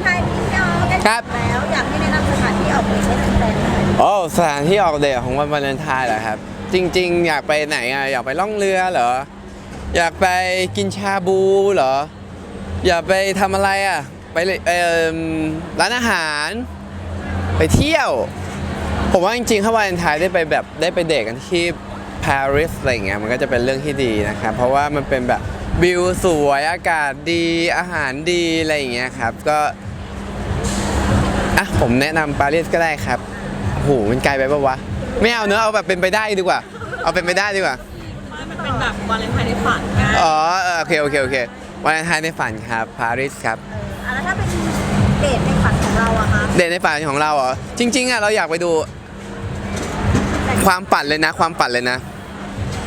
นไทน์นี้พี่ออใกล้ครับ แล้วอยากให้แนะนำสถานที่ออกเดทให้แฟนๆหน่อยโอ้สถานที่ออกเดทของวันวาเลนไทน์เหรอครับ จริง ๆ อยากไปไหนอะอยากไปล่องเรือเหรอ อยากไปกินชาบูเหรอ อยากไปทำอะไรอะ ไปเลยเอ่อร้านอาหาร ไปเที่ยว ผมว่าจริงๆถ้าวาเลนไทน์ได้ไปแบบได้ไปเดทกันที่ปารีสอะไรอย่างเงี้ยมันก็จะเป็นเรื่องที่ดีนะครับ เพราะว่ามันเป็นแบบวิวสวยอากาศดีอาหารดีอะไรอย่างเงี้ยครับ ก็ อะผมแนะนำปารีสก็ได้ครับโอ้โหมันไกลไปปะวะ ไม่เอาเนอะเอาแบบเป็นไปได้ดีกว่า เอาเป็นไปได้ดีกว่า มันเป็นแบบวาเลนไทน์ในฝันไงอ๋อเออโอเคโอเคโอเควาเลนไทน์ในฝันครับปารีสครับ อะแล้วถ้าเป็นเดทในฝันของเราอะคะเดทในฝันของเราเหรอจริง ๆอะเราอยากไปดู ความฝันเลยนะ ความฝันเลยนะ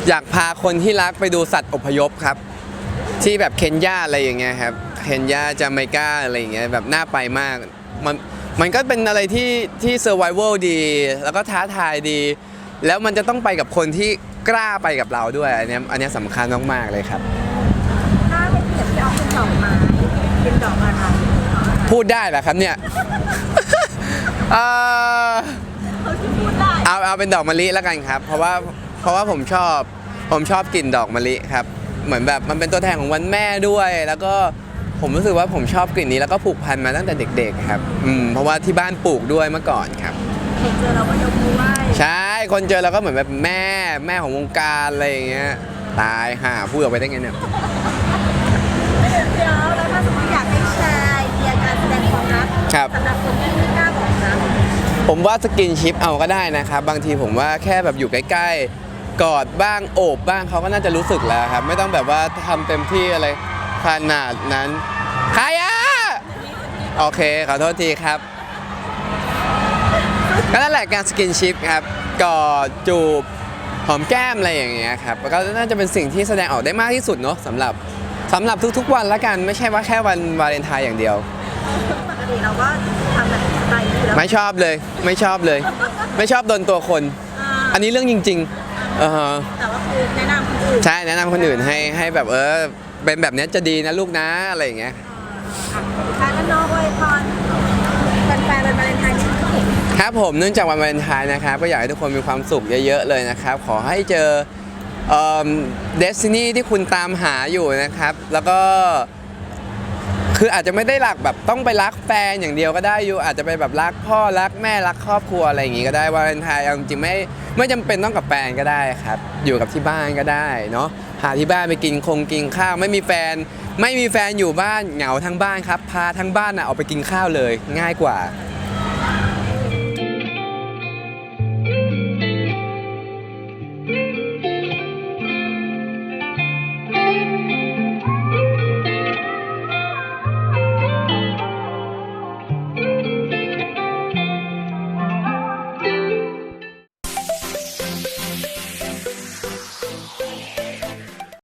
อยากพาคนที่รักไปดูสัตว์อพยพครับ ที่แบบเคนยาอะไรอย่างเงี้ยครับเคนยาจาเมกาอะไรอย่างเงี้ยแบบน่าไปมาก มัน มันก็เป็นอะไรที่ที่เซอร์ไวเวลดี แล้วก็ท้าทายดี แล้วมันจะต้องไปกับคนที่กล้าไปกับเราด้วย อันเนี้ยอันเนี้ยสำคัญมากๆเลยครับ ถ้าให้เปรียบพี่ออเป็นดอกไม้เป็นดอกอะไรพูดได้เหรอครับเนี่ย เอ่อเขาที่พูดได้เอาเอาเป็นดอกมะลิแล้วกันครับ เพราะว่าเพราะว่าผมชอบผมชอบกลิ่นดอกมะลิครับ เหมือนแบบมันเป็นตัวแทนของวันแม่ด้วย แล้วก็ ผมรู้สึกว่าผมชอบกลิ่นนี้แล้วก็ผูกพันมาตั้งแต่เด็กๆครับอืมเพราะว่าที่บ้านปลูกด้วยเมื่อก่อนครับเห็นเจอเราก็ยกมือไหว้ใช่คนเจอเราก็เหมือนแบบแม่แม่ของวงการอะไรอย่างเงี้ยตายห่าพูดออกไปได้ไงเนี่ยเดี๋ยวแล้วถ้าสมมติอยากให้แชร์ไอเดียการแสดงความรักครับ สำหรับคนที่ไม่กล้าบอกรักผมว่าสกินชิปเอาก็ได้นะครับ บางทีผมว่าแค่แบบอยู่ใกล้ๆ กอดบ้างโอบบ้างเขาก็น่าจะรู้สึกแล้วครับ ไม่ต้องแบบว่าทำเต็มที่อะไรขนาดนั้นใครอะ โอเค ขอโทษทีครับก็นั่นแหละการสกินชิปครับกอดจูบหอมแก้มอะไรอย่างเงี้ยครับแล้วก็น่าจะเป็นสิ่งที่แสดงออกได้มากที่สุดเนาะสำหรับสำหรับทุกๆวันละกันไม่ใช่ว่าแค่วันวาเลนไทน์อย่างเดียวปกติเราก็ทำแบบสไตล์นี้อยู่แล้วไม่ชอบเลย ไม่ชอบเลย ไม่ชอบโดนตัวคน อ่าอันนี้เรื่องจริงๆเออฮะแต่ว่าคือแนะนำคนอื่นใช่แนะนำคนอื่นให้ให้แบบเออเป็นแบบเนี้ยจะดีนะลูกนะอะไรอย่างเงี้ยค่ะแล้วน้องไวยพรแฟนๆเป็นวาเลนไทน์ที่เห็นครับผมเนื่องจากวันวาเลนไทน์นะครับก็อยากให้ทุกคนมีความสุขเยอะๆเลยนะครับ ขอให้เจอเดสตินีที่คุณตามหาอยู่นะครับ แล้วก็คืออาจจะไม่ได้หลักแบบต้องไปรักแฟนอย่างเดียวก็ได้อยู่ อาจจะไปแบบรักพ่อรักแม่รักครอบครัวอะไรอย่างงี้ก็ได้วาเลนไทน์เอาจริงๆไม่ไม่จำเป็นต้องกับแฟนก็ได้ครับ อยู่กับที่บ้านก็ได้เนาะพาที่บ้านไปกินคงกินข้าวไม่มีแฟน ไม่มีแฟนอยู่บ้านเหงาทั้งบ้านครับ พาทั้งบ้านน่ะออกไปกินข้าวเลยง่ายกว่า